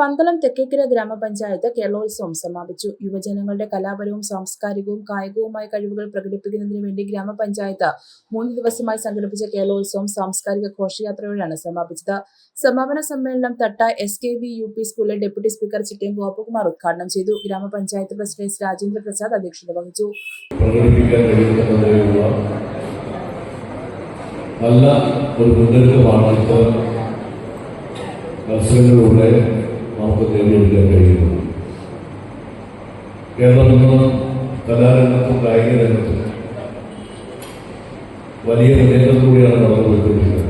Pandalam Thekkekara ഗ്രാമപഞ്ചായത്ത് കേരളോത്സവം സമാപിച്ചു. യുവജനങ്ങളുടെ കലാപരവും സാംസ്കാരികവും കായികവുമായ കഴിവുകൾ പ്രകടിപ്പിക്കുന്നതിന് വേണ്ടി ഗ്രാമപഞ്ചായത്ത് മൂന്ന് ദിവസമായി സംഘടിപ്പിച്ച കേരളോത്സവം സാംസ്കാരിക ഘോഷയാത്രയോടെയാണ് സമാപിച്ചത്. സമാപന സമ്മേളനം Thatta S K V U P സ്കൂളിലെ ഡെപ്യൂട്ടി സ്പീക്കർ ചിറ്റയം ഗോപകുമാർ ഉദ്ഘാടനം ചെയ്തു. ഗ്രാമപഞ്ചായത്ത് പ്രസിഡന്റ് രാജേന്ദ്ര പ്രസാദ് അധ്യക്ഷത വഹിച്ചു. നല്ല ഒരു മുന്നൊരുക്കമാണ് ഇത്തരം മത്സരങ്ങളിലൂടെ നമുക്ക് നേടിയെടുക്കാൻ കഴിയുന്നത്. കേരളമെന്നും കലാരംഗത്തും കായിക രംഗത്തും വലിയ മുന്നേറ്റത്തിലൂടെയാണ് നടന്നുപോയിക്കൊണ്ടിരിക്കുന്നത്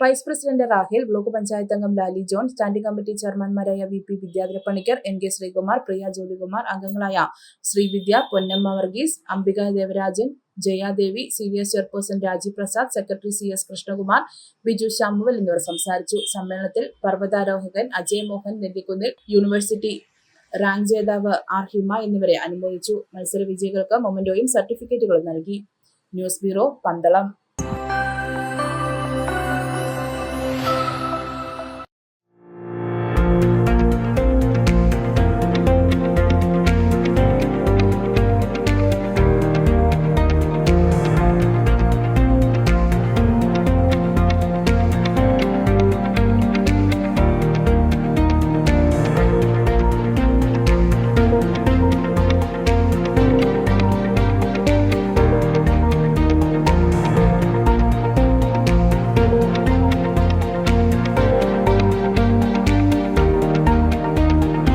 vice president Rahel block panchayat അംഗം Lali John standing committee ചെയർമാൻമാരായ V P Vidyadhara Panicker N K Sreekumar Priya Jyothikumar അംഗങ്ങളായ Sreevidya Ponnamma Varghese Ambika Devarajan Jayadevi C V S chairperson Rajeev Prasad secretary C S Krishnakumar Biju Samuel എന്നിവർ സംസാരിച്ചു. സമ്മേളനത്തിൽ പർവതാരോഹകൻ അജയ് മോഹൻ നെല്ലിക്കുന്നിൽ university rank ജേതാവ് R Hima എന്നിവരെ അനുമോദിച്ചു. മത്സര വിജയികൾക്ക് മൊമെന്റോയും സർട്ടിഫിക്കറ്റുകളും നൽകി. News bureau Pandalam.